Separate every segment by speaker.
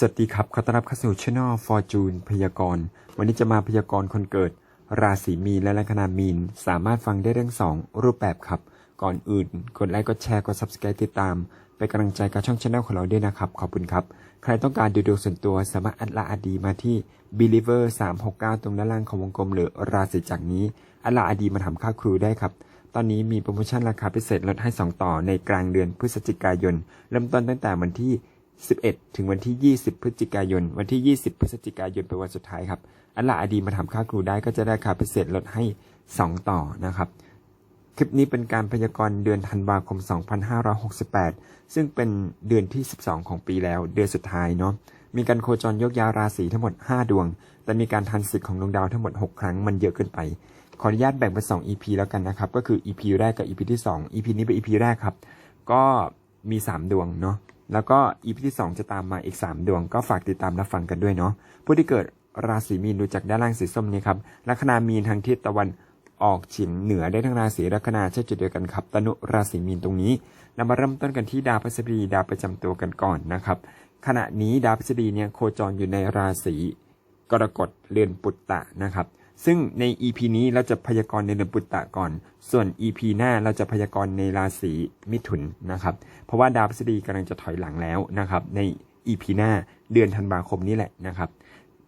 Speaker 1: สวัสดีครับ ขอต้อนรับเข้าสู่ช่อง Fortune พยากรณ์ วันนี้จะมาพยากรณ์คนเกิด ราศีมีนและลัคนามีน สามารถฟังได้ทั้งสองรูปแบบครับ ก่อนอื่น กดไลค์กดแชร์กด Subscribe ติดตาม เป็นกำลังใจกับช่องช anel ของเราด้วยนะครับ ขอบคุณครับ ใครต้องการดูดวงส่วนตัวสามารถอัดลาอดีมาที่ believer 369 ตรงด้านล่างของวงกลมหรือราศีจากนี้ อัดลาอดีมาทำค่าครูได้ครับตอนนี้มีโปรโมชั่นราคาพิเศษลดให้ 2 ต่อในกลางเดือนพฤศจิกายน เริ่มต้นตั้งแต่วันที่ 11 ถึงวันที่ 20 พฤศจิกายน วันที่ 20 พฤศจิกายนเป็นวันสุดท้ายครับ อันละอดีมาทำค่าครูได้ก็จะได้ราคาพิเศษลดให้ 2 ต่อนะครับ คลิปนี้เป็นการพยากรณ์เดือนธันวาคม 2568 ซึ่งเป็นเดือนที่ 12 ของปีแล้วเดือนสุดท้ายเนาะ มีการโคจรยกย้ายราศีทั้งหมด 5 ดวง แต่มีการทันศึกของดวงดาวทั้งหมด 6 ครั้งมันเยอะเกินไป ขออนุญาตแบ่งเป็น 2 EP แล้วกันนะครับ ก็คือ EP แรกกับ EP ที่ 2 EP นี้เป็น EP แรกครับ ก็มี 3 ดวงเนาะ แล้วก็ EP ที่ 2 จะตามมาอีก 3 ดวง ก็ฝากติดตามรับฟังกันด้วยเนาะผู้ที่เกิดราศีมีนดูจากด้านล่างสีส้มนี้ครับลัคนามีนทางทิศตะวันออกเฉียงเหนือได้ทั้งราศีลัคนาใช่จุดเดียวกันครับตนุราศีมีนตรงนี้เรามาเริ่มต้นกันที่ดาวพฤหัสบดีดาวประจำตัวกันก่อนนะครับ ขณะนี้ดาวพฤหัสบดีเนี่ยโคจรอยู่ในราศีกรกฎเรือนปุตตะนะครับ ซึ่งใน EP นี้เราจะพยากรณ์ในเดือนปุตตะก่อน ส่วน EP หน้าเราจะพยากรณ์ในราศีมิถุนนะครับ เพราะว่าดาวพฤหัสบดีกำลังจะถอยหลังแล้วนะครับ ใน EP หน้าเดือนธันวาคมนี้แหละนะครับ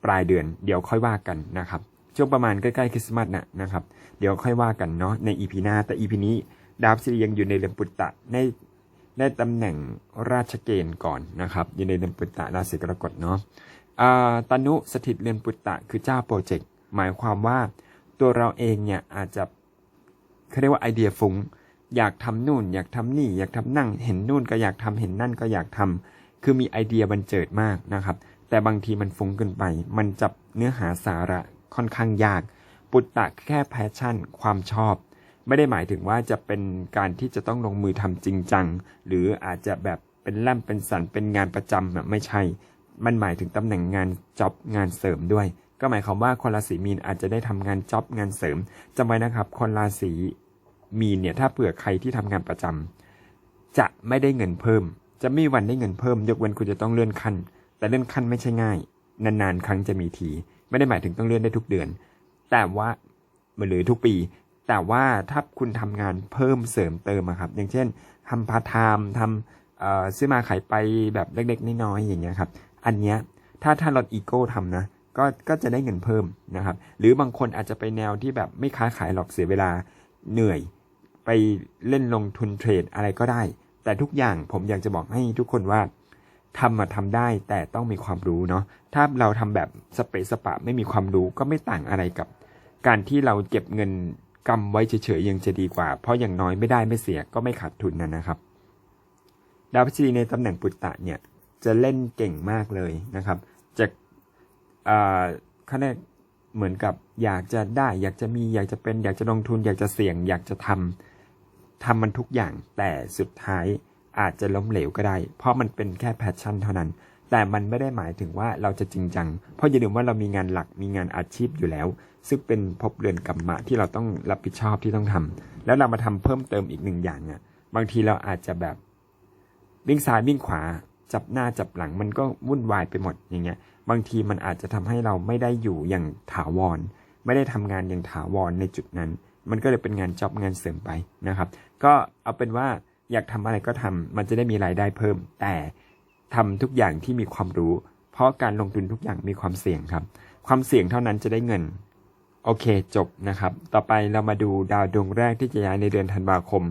Speaker 1: ปลายเดือนเดี๋ยวค่อยว่ากันนะครับ ช่วงประมาณใกล้ๆคริสต์มาสนะนะครับ เดี๋ยวค่อยว่ากันเนาะใน EP หน้า แต่ EP นี้ดาวพฤหัสบดียังอยู่ในเรือนปุตตะในได้ตำแหน่งราชเกณฑ์ก่อนนะครับอยู่ในเรือนปุตตะราศีกรกฎเนาะอ่าตนุสถิตเรือนปุตตะคือเจ้าโปรเจกต์ หมายความว่าตัวเราเองเนี่ยอาจจะเขาเรียกว่าไอเดียฟุง้งอยากทำนู่น อยากทำนี่ อยากทำนั่ง เห็นนู่นก็อยากทำเห็นนั่นก็อยากทำคือมีไอเดียบันเจิดมากนะครับ แต่บางทีมันฟุ้งเกินไป มันจับเนื้อหาสาระค่อนข้างยาก ปุตตะแค่แพชชั่น ความชอบ ไม่ได้หมายถึงว่าจะเป็นการที่จะต้องลงมือทำจริงจัง หรืออาจจะแบบเป็นล่ำเป็นสันเป็นงานประจำแบบไม่ใช่ มันหมายถึงตำแหน่งงานจ็อบงานเสริมด้วย ก็หมายความว่าคนราศีมีนอาจจะได้ทำงานจ็อบงานเสริมจำไว้นะครับ คนราศีมีนเนี่ยถ้าเผื่อใครที่ทำงานประจำจะไม่ได้เงินเพิ่ม จะไม่มีวันได้เงินเพิ่ม ยกเว้นคุณจะต้องเลื่อนขั้น แต่เลื่อนขั้นไม่ใช่ง่าย นานๆครั้งจะมีที ไม่ได้หมายถึงต้องเลื่อนได้ทุกเดือน แต่ว่าหรือทุกปี แต่ว่าถ้าคุณทำงานเพิ่มเสริมเติมอะครับ อย่างเช่นทำพาร์ทไทม์ทำซื้อมาขายไปแบบเล็กๆน้อยๆอย่างเงี้ยครับ อันเนี้ยถ้าถ้าลดอีโก้ทำนะ ก็ก็จะได้เงินเพิ่มนะครับ หรือบางคนอาจจะไปแนวที่แบบไม่ค้าขายหรอกเสียเวลาเหนื่อย ไปเล่นลงทุนเทรดอะไรก็ได้ แต่ทุกอย่างผมอยากจะบอกให้ทุกคนว่าทำมาทำได้แต่ต้องมีความรู้เนาะถ้าเราทำแบบสเปะสปะไม่มีความรู้ก็ไม่ต่างอะไรกับ การที่เราเก็บเงินกำไว้เฉยๆยังจะดีกว่า เพราะอย่างน้อยไม่ได้ไม่เสียก็ไม่ขาดทุนนะนะครับ ดาวพฤหัสบดีในตำแหน่งปุตตะเนี่ยจะเล่นเก่งมากเลยนะครับ เขาเรียกเหมือนกับอยากจะได้ อยากจะมีอยากจะเป็น อยากจะลงทุน อยากจะเสี่ยง อยากจะทำทำมันทุกอย่าง แต่สุดท้ายอาจจะล้มเหลวก็ได้ เพราะมันเป็นแค่แพชชั่นเท่านั้น แต่มันไม่ได้หมายถึงว่าเราจะจริงจัง เพราะอย่าลืมว่าเรามีงานหลักมีงานอาชีพอยู่แล้ว ซึ่งเป็นภพเรือนกรรมะที่เราต้องรับผิดชอบที่ต้องทำแล้วเรามาทำเพิ่มเติมอีกหนึ่งอย่างอะบางทีเราอาจจะแบบวิ่งซ้ายวิ่งขวาจับหน้าจับหลังมันก็วุ่นวายไปหมดอย่างเงี้ย บางทีมันอาจจะทำให้เราไม่ได้อยู่อย่างถาวร ไม่ได้ทำงานอย่างถาวรในจุดนั้น มันก็เลยเป็นงานจ็อบงานเสริมไปนะครับ ก็เอาเป็นว่าอยากทำอะไรก็ทำมันจะได้มีรายได้เพิ่ม แต่ทำทุกอย่างที่มีความรู้ เพราะการลงทุนทุกอย่างมีความเสี่ยงครับ ความเสี่ยงเท่านั้นจะได้เงิน โอเคจบนะครับ ต่อไปเรามาดูดาวดวงแรกที่จะย้ายในเดือนธันวาคม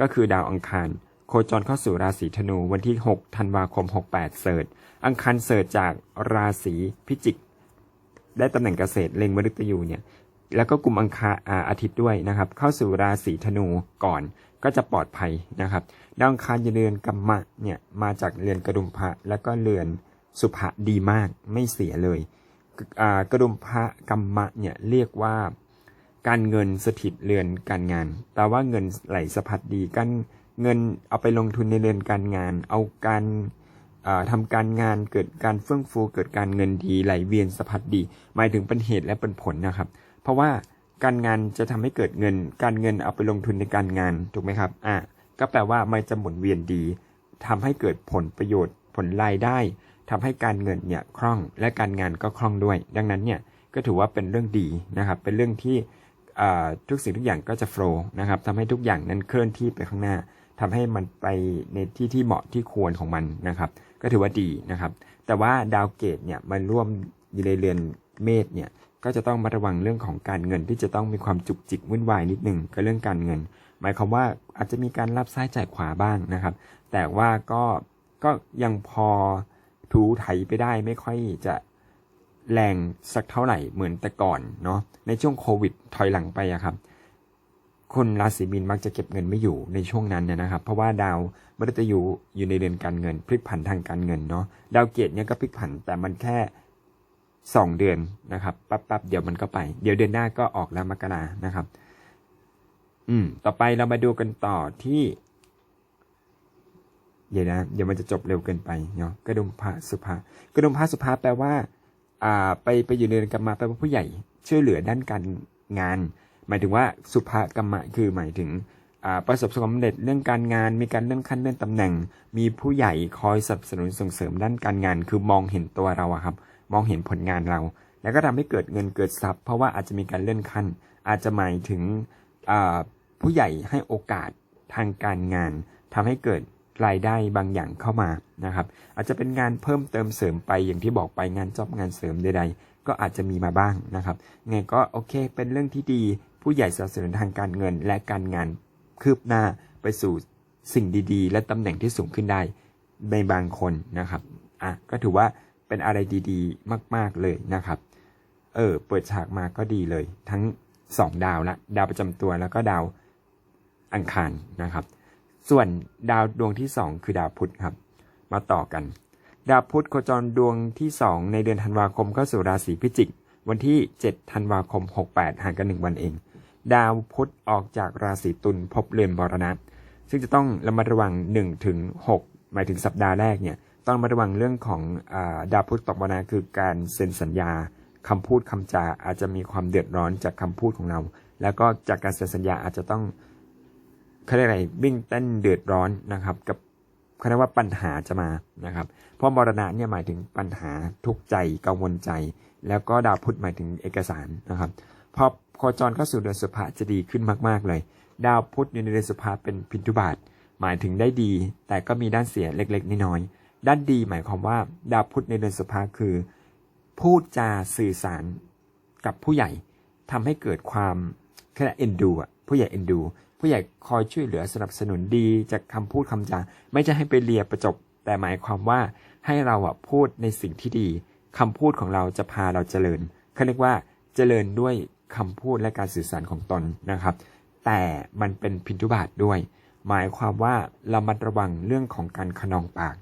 Speaker 1: ก็คือดาวอังคาร โคจรเข้าสู่ราศีธนูวันที่ 6 ธันวาคม 68 เสิร์ อังคารเสิร์ชจากราศีพิจิก ได้ตำแหน่งเกษตรเล็งมฤตยูเนี่ยแล้วก็กลุ่มอังคารอาทิตย์ด้วยนะครับ เข้าสู่ราศีธนูก่อนก็จะปลอดภัยนะครับดาวอังคารจะเรือนกัมมะเนี่ยมาจากเรือนกระดุมพระแล้วก็เรือนสุภะดีมากไม่เสียเลยกระดุมพระกัมมะเนี่ยเรียกว่าการเงินสถิตเรือนการงาน แต่ว่าเงินไหลสะพัดดีการเงินเอาไปลงทุนในเรือนการงาน เอาการ อ่าทำการงานเกิดการเฟื่องฟูเกิดการเงินดีไหลเวียนสะพัดดี หมายถึงเป็นเหตุและเป็นผลนะครับ เพราะว่าการงานจะทำให้เกิดเงิน การเงินเอาไปลงทุนในการงานถูกไหมครับอะก็แปลว่ามันจะหมุนเวียนดีทำให้เกิดผลประโยชน์ ผลรายได้ทำให้การเงินเนี่ยคล่องและการงานก็คล่องด้วย ดังนั้นเนี่ยก็ถือว่าเป็นเรื่องดีนะครับ เป็นเรื่องที่ทุกสิ่งทุกอย่างก็จะโฟล์นะครับทำให้ทุกอย่างนั้นเคลื่อนที่ไปข้างหน้าทำให้มันไปในที่ที่เหมาะที่ควรของมันนะครับ ก็ถือว่าดีนะครับ แต่ว่าดาวเกตเนี่ยมันร่วมอยู่ในเรือนเมษเนี่ยก็จะต้องมาระวังเรื่องของการเงินที่จะต้องมีความจุกจิกวุ่นวายนิดหนึ่งกับเรื่องการเงิน หมายความว่าอาจจะมีการรับซ้ายจ่ายขวาบ้างนะครับ แต่ว่าก็ก็ยังพอถูไถไปได้ไม่ค่อยจะแรงสักเท่าไหร่เหมือนแต่ก่อนเนาะในช่วงโควิดถอยหลังไปอะครับ คนราศีมีนมักจะเก็บเงินไม่อยู่ในช่วงนั้นเนี่ยนะครับ เพราะว่าดาวมฤตยูอยู่ในเดือนการเงิน พลิกผันทางการเงินเนาะดาวเกตเนี่ยก็พลิกผันแต่มันแค่สองเดือนนะครับปั๊บปั๊บเดี๋ยวมันก็ไป เดี๋ยวเดือนหน้าก็ออกแล้วมกรานะครับ อืม ต่อไปเรามาดูกันต่อที่ เดี๋ยวนะ เดี๋ยวมันจะจบเร็วเกินไปเนาะกระดุมพระสุภากระดุมพระสุภาแปลว่า อ่า ไปไปอยู่ในเรือนกรรมะแปลว่าผู้ใหญ่ช่วยเหลือด้านการงาน มายถึงว่าสุภกรรมะคือหมายถึงประสบความสำเร็จเรื่องการงาน มีการเลื่อนขั้นเลื่อนตำแหน่ง มีผู้ใหญ่คอยสนับสนุนส่งเสริมด้านการงาน คือมองเห็นตัวเราอะครับ มองเห็นผลงานเรา แล้วก็ทำให้เกิดเงินเกิดทรัพย์ เพราะว่าอาจจะมีการเลื่อนขั้น อาจจะหมายถึงผู้ใหญ่ให้โอกาสทางการงานทำให้เกิดรายได้บางอย่างเข้ามานะครับ อาจจะเป็นงานเพิ่มเติมเสริมไปอย่างที่บอกไปงานจอบงานเสริมใดๆก็อาจจะมีมาบ้างนะครับไงก็โอเค เป็นเรื่องที่ดี ผู้ใหญ่สนับสนุนทางการเงินและการงานคืบหน้าไปสู่สิ่งดีๆ และตำแหน่งที่สูงขึ้นได้ในบางคนนะครับอะก็ถือว่าเป็นอะไรดีๆ มากๆเลยนะครับ เออเปิดฉากมาก็ดีเลย ทั้งสองดาวละดาวประจำตัวแล้วก็ดาวอังคารนะครับ ส่วนดาวดวงที่สองคือดาวพุธครับ มาต่อกัน ดาวพุธโคจรดวงที่ 2 ในเดือนธันวาคมเข้าสู่ราศีพิจิก วันที่ 7 ธันวาคม 68 ห่างกัน 1 วันเอง ดาวพุธออกจากราศีตุลพบเรือนมรณะ ซึ่งจะต้องระมัดระวัง1ถึง6หมายถึงสัปดาห์แรกเนี่ยต้องระมัดระวังเรื่องของอดาวพุธตกมรณะคือการเซ็นสัญญาคำพูดคำจาอาจจะมีความเดือดร้อนจากคำพูดของเรา แล้วก็จากการเซ็นสัญญาอาจจะต้องเขาเรียกอะไรวิ่งเต้นเดือดร้อนนะครับ กับเขาเรียกว่าปัญหาจะมานะครับ เพราะมรณะเนี่ยหมายถึงปัญหาทุกข์ใจกังวลใจ แล้วก็ดาวพุธหมายถึงเอกสารนะครับพอ คจรเข้าสู่เดือนสุภะจะดีขึ้นมาก ๆ เลย ดาวพุธในเดือนสุภะเป็นพินทุบาท หมายถึงได้ดี แต่ก็มีด้านเสียเล็กๆน้อยๆด้านดีหมายความว่า ดาวพุธในเดือนสุภะคือ พูดจาสื่อสารกับผู้ใหญ่ทำให้เกิดความแค่เอ็นดูอะผู้ใหญ่เอ็นดู ผู้ใหญ่คอยช่วยเหลือสนับสนุนดีจากคำพูดคำจาไม่จะให้ไปเลียประจบ แต่หมายความว่าให้เราอะพูดในสิ่งที่ดีคำพูดของเราจะพาเราเจริญเขาเรียกว่าเจริญด้วย คำพูดและการสื่อสารของตนนะครับ แต่มันเป็นพินทุบาทด้วย หมายความว่าเรามัดระวังเรื่องของการขนองปาก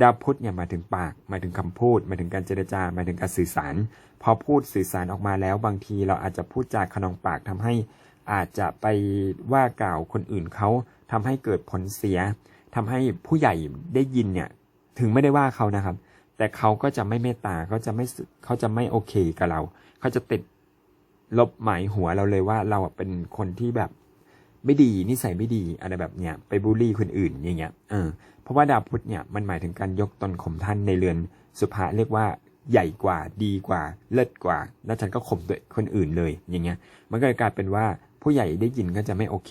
Speaker 1: ดาวพุธเนี่ยมาถึงปากมาถึงคำพูดมาถึงการเจรจามาถึงการสื่อสาร พอพูดสื่อสารออกมาแล้ว บางทีเราอาจจะพูดจาขนองปากทำให้อาจจะไปว่ากล่าวคนอื่นเขาทำให้เกิดผลเสียทำให้ผู้ใหญ่ได้ยินเนี่ยถึงไม่ได้ว่าเขานะครับ แต่เขาก็จะไม่เมตตาเขาจะไม่เขาจะไม่โอเคกับเรา เขาจะติด ลบหมายหัวเราเลยว่าเราเป็นคนที่แบบไม่ดีนิสัยไม่ดีอะไรแบบเนี้ยไปบูลลี่คนอื่นอย่างเงี้ยเออเพราะว่าดาวพุธเนี่ยมันหมายถึงการยกตนข่มท่านในเรือนสุภาเรียกว่าใหญ่กว่าดีกว่า เลิศกว่า แล้วฉันก็ข่มตัวคนอื่นเลยอย่างเงี้ย มันก็เลยกลายเป็นว่าผู้ใหญ่ได้ยินก็จะไม่โอเค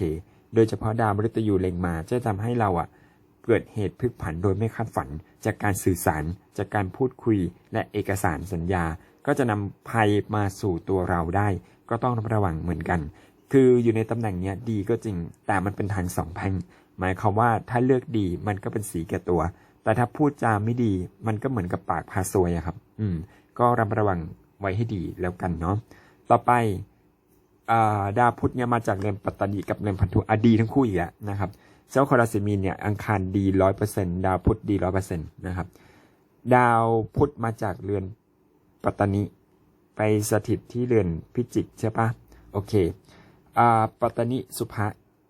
Speaker 1: โดยเฉพาะดาวมฤตยูเล็งมาจะทำให้เราอะเกิดเหตุพลิกผันโดยไม่คาดฝัน จากการสื่อสาร จากการพูดคุยและเอกสารสัญญา ก็จะนำภัยมาสู่ตัวเราได้ ก็ต้องระวังเหมือนกัน คืออยู่ในตำแหน่งเนี้ยดีก็จริง แต่มันเป็นทางสองแพงหมายความว่าถ้าเลือกดีมันก็เป็นสีแก่ตัว แต่ถ้าพูดจาไม่ดี มันก็เหมือนกับปากพาซวยอะครับ อืม ก็ระมัดระวังไว้ให้ดีแล้วกันเนาะต่อไปดาวพุธเนี่ยมาจากเรือนปัตตานีกับเรือนพันธุอดีทั้งคู่อีกแล้วนะครับเจ้าคอราซิมีนเนี่ยอังคารดีร้อยเปอร์เซ็นดาวพุธดีร้อยเปอร์เซ็นต์นะครับดาวพุธมาจากเรือน ปัตตานีไปสถิตที่เรือนพิจิกใช่ปะโอเคอ่าปัตตานีสุภะ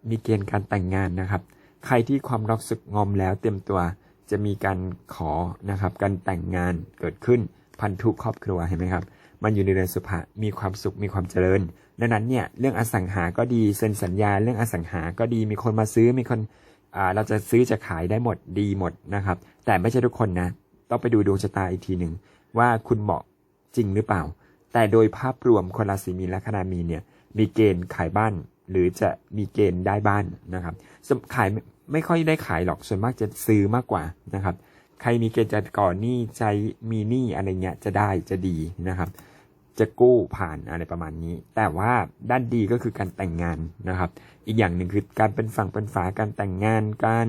Speaker 1: มีเกณฑ์การแต่งงานนะครับ ใครที่ความรักสึกงอมแล้วเต็มตัวจะมีการขอนะครับ การแต่งงานเกิดขึ้นพันธุครอบครัวเห็นไหมครับ มันอยู่ในเรือนสุภะมีความสุขมีความเจริญ ดังนั้นเนี่ยเรื่องอสังหาก็ดีเซ็นสัญญา เรื่องอสังหาก็ดีมีคนมาซื้อมีคนเราจะซื้อจะขายได้หมดดีหมดนะครับ แต่ไม่ใช่ทุกคนนะ ต้องไปดูดวงชะตาอีกทีหนึ่งว่าคุณเหมาะ จริงหรือเปล่า แต่โดยภาพรวมคนราศีมีนและคณามีเนี่ยมีเกณฑ์ขายบ้าน หรือจะมีเกณฑ์ได้บ้านนะครับขายไม่ค่อยได้ขายหรอกส่วนมากจะซื้อมากกว่านะครับ ใครมีเกณฑ์จะก่อนหนี้ใจมีหนี้อะไรเงี้ยจะได้จะดีนะครับ จะกู้ผ่านอะไรประมาณนี้ แต่ว่าด้านดีก็คือการแต่งงานนะครับ อีกอย่างหนึ่งคือการเป็นฝั่งเป็นฝาการแต่งงานการ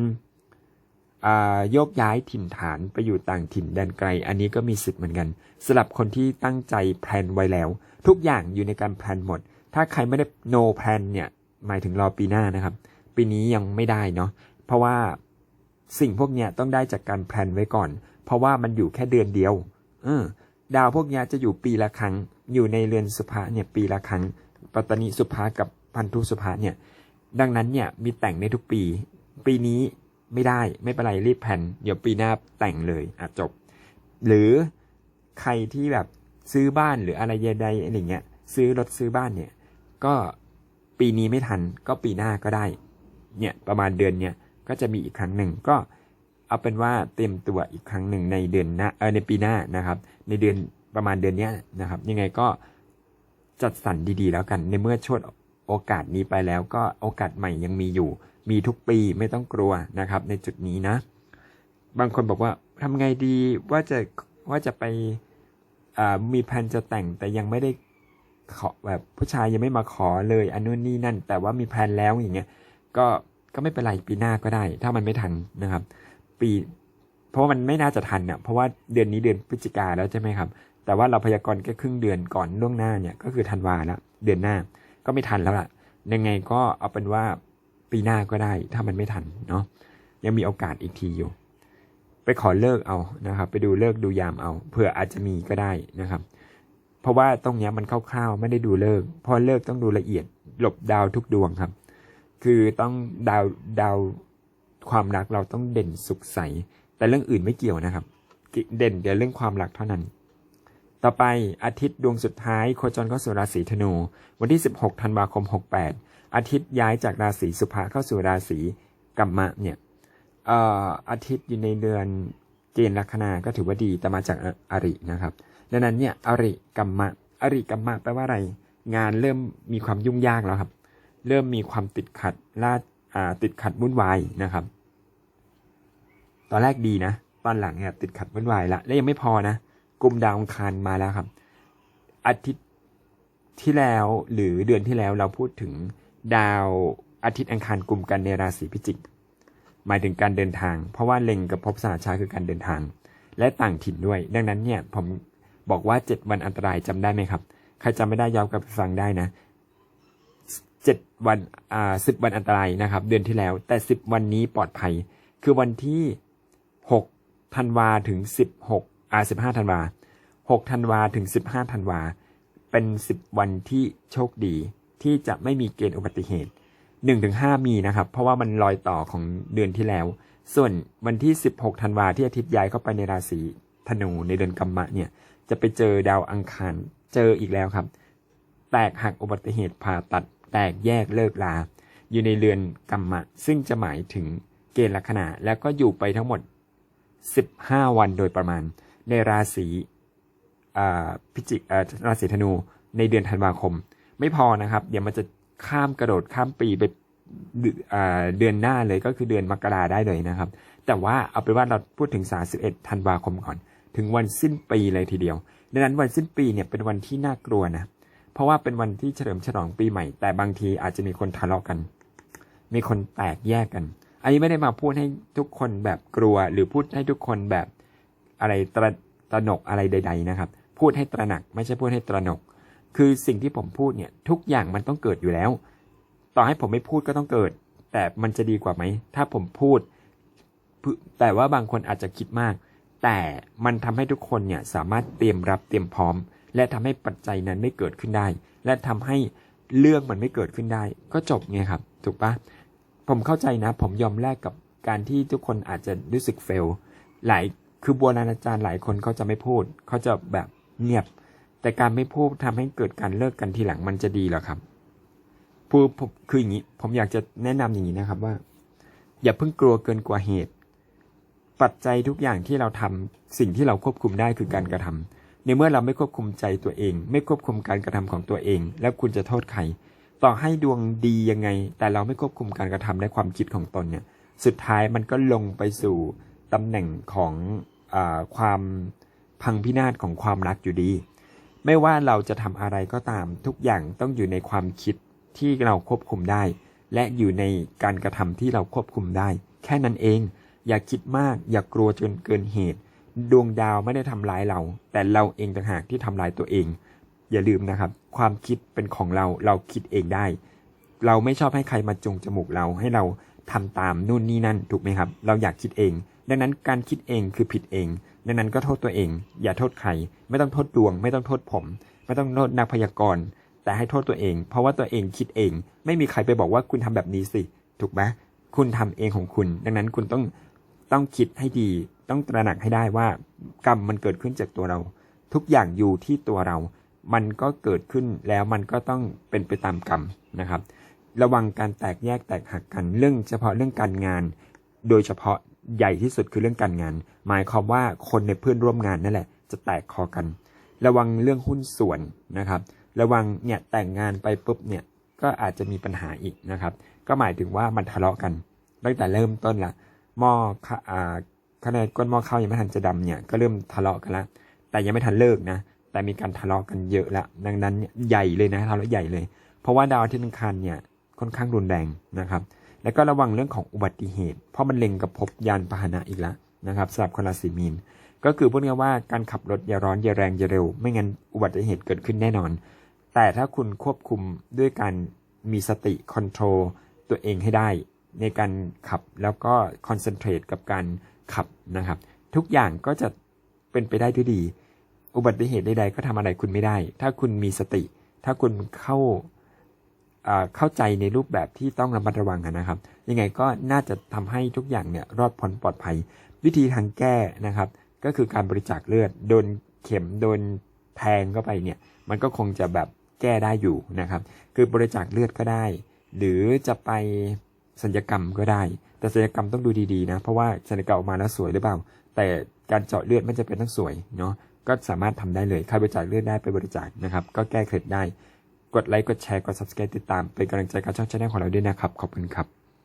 Speaker 1: โยกย้ายถิ่นฐานไปอยู่ต่างถิ่นแดนไกล อันนี้ก็มีสิทธิ์เหมือนกันสำหรับคนที่ตั้งใจแพลนไว้แล้ว ทุกอย่างอยู่ในการแพลนหมด ถ้าใครไม่ได้ no plan เนี่ยหมายถึงรอปีหน้านะครับ ปีนี้ยังไม่ได้เนาะเพราะว่าสิ่งพวกเนี้ยต้องได้จากการแพลนไว้ก่อน เพราะว่ามันอยู่แค่เดือนเดียวเออดาวพวกเนี้ยจะอยู่ปีละครั้ง อยู่ในเรือนสุภาเนี่ยปีละครั้ง ปัตตนิสุภากับพันธุสุภาเนี่ย ดังนั้นเนี่ยมีแต่งในทุกปี ปีนี้ ไม่ได้ไม่เป็นไรรีบแผ่นเดี๋ยวปีหน้าแต่งเลยอะจบ หรือใครที่แบบซื้อบ้านหรืออะไรใดๆอะไรเงี้ย ซื้อรถซื้อบ้านเนี่ย ก็ปีนี้ไม่ทันก็ปีหน้าก็ได้ เนี่ยประมาณเดือนเนี่ยก็จะมีอีกครั้งหนึ่งก็เอาเป็นว่าเตรียมตัวอีกครั้งหนึ่งในเดือนหน้าเออในปีหน้านะครับ ในเดือนประมาณเดือนเนี้ยนะครับ ยังไงก็จัดสรรดีๆแล้วกัน ในเมื่อชดโอกาสนี้ไปแล้วก็โอกาสใหม่ยังมีอยู่ มีทุกปีไม่ต้องกลัวนะครับ ในจุดนี้นะ บางคนบอกว่าทำไงดีว่าจะว่าจะไปมีแผนจะแต่งแต่ยังไม่ได้ขอแบบผู้ชายยังไม่มาขอเลยอันนู้นนี่นั่น แต่ว่ามีแผนแล้วอย่างเงี้ยก็ก็ไม่เป็นไรปีหน้าก็ได้ ถ้ามันไม่ทันนะครับ ปี เพราะว่ามันไม่น่าจะทันเนี่ยเพราะว่าเดือนนี้เดือนพฤศจิกาแล้วใช่ไหมครับ แต่ว่าเราพยากรณ์แค่ครึ่งเดือนก่อนล่วงหน้าเนี่ยก็คือธันวาแล้วเดือนหน้าก็ไม่ทันแล้วล่ะยังไงก็เอาเป็นว่า ปีหน้าก็ได้ถ้ามันไม่ทันเนาะยังมีโอกาสอีกทีอยู่ ไปขอเลิกเอานะครับ ไปดูเลิกดูยามเอาเผื่ออาจจะมีก็ได้นะครับ เพราะว่าตรงนี้มันคร่าวๆไม่ได้ดูเลิกพราะเลิกต้องดูละเอียดหลบดาวทุกดวงครับ คือต้องดาวดาวความรักเราต้องเด่นสุขใส แต่เรื่องอื่นไม่เกี่ยวนะครับ เด่นแต่เรื่องความรักเท่านั้น ต่อไปอาทิตย์ดวงสุดท้ายโคจรเข้าสู่ราศีธนู วันที่ 16 ธันวาคม 68 อาทิตย์ย้ายจากราศีสุภะเข้าสู่ราศีกัมมะเนี่ยอาทิตย์อยู่ในเดือนเกณฑ์ลัคนาก็ถือว่าดีแต่มาจากออรินะครับ ดังนั้นเนี่ยอริกัมมะอริกัมมะแปลว่าอะไร งานเริ่มมีความยุ่งยากแล้วครับ เริ่มมีความติดขัดลาดอ่าติดขัดวุ่นวายนะครับ ตอนแรกดีนะ ตอนหลังเนี่ยติดขัดวุ่นวายละและยังไม่พอนะกลุ่มดาวองคารมาแล้วครับ อาทิตย์ที่แล้วหรือเดือนที่แล้วเราพูดถึง ดาวอาทิตย์อังคารกลุ่มกันในราศีพิจิก หมายถึงการเดินทาง เพราะว่าเล็งกับภพสหชาคือการเดินทาง และต่างถิ่นด้วย ดังนั้นเนี่ยผมบอกว่าเจ็ดวันอันตรายจำได้ไหมครับ ใครจำไม่ได้ย้อนกลับไปฟังได้นะเจ็ดวันอ่าสิบวันอันตรายนะครับ เดือนที่แล้ว แต่สิบวันนี้ปลอดภัย คือวันที่หกธันวาถึงสิบหกอ่าสิบห้าธันวาหกธันวาถึงสิบห้าธันวาเป็นสิบวันที่โชคดี ที่จะไม่มีเกณฑ์อุบัติเหตุหนึ่งถึงห้ามีนะครับ เพราะว่ามันรอยต่อของเดือนที่แล้ว ส่วนวันที่สิบหกธันวาที่อาทิตย์ย้ายเข้าไปในราศีธนูในเดือนกัมมะเนี่ยจะไปเจอดาวอังคารเจออีกแล้วครับ แตกหักอุบัติเหตุผ่าตัดแตกแยกเลิกลา อยู่ในเรือนกัมมะ ซึ่งจะหมายถึงเกณฑ์ลัคนาแล้วก็อยู่ไปทั้งหมด 15 วันโดยประมาณ ในราศีพิจิกราศีธนูในเดือนธันวาคม ไม่พอนะครับ เดี๋ยวมันจะข้ามกระโดดข้ามปีไปเดือนหน้าเลยก็คือเดือนมกราได้เลยนะครับ แต่ว่าเอาเป็นว่าเราพูดถึง 31 ธันวาคมก่อน ถึงวันสิ้นปีเลยทีเดียว ดังนั้นวันสิ้นปีเนี่ยเป็นวันที่น่ากลัวนะ เพราะว่าเป็นวันที่เฉลิมฉลองปีใหม่ แต่บางทีอาจจะมีคนทะเลาะกัน มีคนแตกแยกกัน อันนี้ไม่ได้มาพูดให้ทุกคนแบบกลัว หรือพูดให้ทุกคนแบบอะไรตระตระหนกอะไรใด ๆ นะครับ พูดให้ตระหนักไม่ใช่พูดให้ตระหนก คือสิ่งที่ผมพูดเนี่ยทุกอย่างมันต้องเกิดอยู่แล้ว ต่อให้ผมไม่พูดก็ต้องเกิด แต่มันจะดีกว่าไหม ถ้าผมพูด แต่ว่าบางคนอาจจะคิดมาก แต่มันทำให้ทุกคนเนี่ยสามารถเตรียมรับเตรียมพร้อม และทำให้ปัจจัยนั้นไม่เกิดขึ้นได้ และทำให้เรื่องมันไม่เกิดขึ้นได้ ก็จบไงครับ ถูกปะผมเข้าใจนะ ผมยอมแลกกับการที่ทุกคนอาจจะรู้สึกเฟลหลายคือโบราณอาจารย์หลายคนเขาจะไม่พูดเขาจะแบบเงียบ แต่การไม่พูดทำให้เกิดการเลิกกันทีหลังมันจะดีหรอครับพูดผมคืออย่างนี้ ผมอยากจะแนะนำอย่างนี้นะครับว่า อย่าเพิ่งกลัวเกินกว่าเหตุ ปัจจัยทุกอย่างที่เราทำสิ่งที่เราควบคุมได้คือการกระทำในเมื่อเราไม่ควบคุมใจตัวเอง ไม่ควบคุมการกระทำของตัวเอง แล้วคุณจะโทษใครต่อให้ดวงดียังไง แต่เราไม่ควบคุมการกระทำและความคิดของตนเนี่ย สุดท้ายมันก็ลงไปสู่ตำแหน่งของอความพังพินาศของความรักอยู่ดี ไม่ว่าเราจะทำอะไรก็ตาม ทุกอย่างต้องอยู่ในความคิดที่เราควบคุมได้ และอยู่ในการกระทำที่เราควบคุมได้ แค่นั้นเอง อย่าคิดมาก อย่ากลัวจนเกินเหตุ ดวงดาวไม่ได้ทำร้ายเรา แต่เราเองต่างหากที่ทำร้ายตัวเอง อย่าลืมนะครับ ความคิดเป็นของเราเราคิดเองได้ เราไม่ชอบให้ใครมาจงจมูกเราให้เราทำตามนู่นนี่นั่นถูกไหมครับ เราอยากคิดเอง ดังนั้นการคิดเองคือผิดเอง ดังนั้นก็โทษตัวเอง อย่าโทษใคร ไม่ต้องโทษดวง ไม่ต้องโทษผม ไม่ต้องโทษนักพยากรณ์ แต่ให้โทษตัวเอง เพราะว่าตัวเองคิดเอง ไม่มีใครไปบอกว่าคุณทำแบบนี้สิ ถูกไหมคุณทำเองของคุณ ดังนั้นคุณต้องต้องคิดให้ดี ต้องตระหนักให้ได้ว่ากรรมมันเกิดขึ้นจากตัวเรา ทุกอย่างอยู่ที่ตัวเรา มันก็เกิดขึ้นแล้วมันก็ต้องเป็นไปตามกรรมนะครับ ระวังการแตกแยกแตกหักกันเรื่องเฉพาะเรื่องการงาน โดยเฉพาะ ใหญ่ที่สุดคือเรื่องการงาน หมายความว่าคนในเพื่อนร่วมงานนั่นแหละ จะแตกคอกัน ระวังเรื่องหุ้นส่วนนะครับ ระวังเนี่ยแต่งงานไปปุ๊บเนี่ยก็อาจจะมีปัญหาอีกนะครับ ก็หมายถึงว่ามันทะเลาะกัน ตั้งแต่เริ่มต้นละหม้อข้าอ่าขนาดก้นหม้อข้าวยังไม่ทันจะดำเนี่ยก็เริ่มทะเลาะกันละแต่ยังไม่ทันเลิกนะ แต่มีการทะเลาะกันเยอะละดังนั้นใหญ่เลยนะทะเลาะใหญ่เลย เพราะว่าดาวอาที่นังคันเนี่ยค่อนข้างรุนแรงนะครับ แล้วก็ระวังเรื่องของอุบัติเหตุ เพราะมันเล็งกับภพยานพาหนะอีกแล้วนะครับสำหรับคนราศีมีน ก็คือพูดง่ายว่าการขับรถอย่าร้อนอย่าแรงอย่าเร็ว ไม่งั้นอุบัติเหตุเกิดขึ้นแน่นอน แต่ถ้าคุณควบคุมด้วยการมีสติคอนโทรลตัวเองให้ได้ ในการขับแล้วก็คอนเซนเทรตกับการขับนะครับ ทุกอย่างก็จะเป็นไปได้ด้วยดี อุบัติเหตุใดๆก็ทำอะไรคุณไม่ได้ ถ้าคุณมีสติ ถ้าคุณเข้า เข้าใจในรูปแบบที่ต้องระมัดระวังนะครับ ยังไงก็น่าจะทำให้ทุกอย่างเนี่ยรอดพ้นปลอดภัย วิธีทางแก้นะครับ ก็คือการบริจาคเลือดโดนเข็มโดนแทงเข้าไปเนี่ย มันก็คงจะแบบแก้ได้อยู่นะครับ คือบริจาคเลือดก็ได้ หรือจะไปสัญญกรรมก็ได้ แต่สัญญกรรมต้องดูดีๆนะ เพราะว่าสัญญกรรมออกมาแล้วสวยหรือเปล่า แต่การเจาะเลือดไม่จะเป็นต้องสวยเนาะ ก็สามารถทำได้เลย ใครบริจาคเลือดได้ไปบริจาคนะครับ ก็แก้เคล็ดได้ กดไลค์ กดแชร์ กด subscribe ติดตาม เป็นกำลังใจกับช่องชาแนลของเราด้วยนะครับ ขอบคุณครับ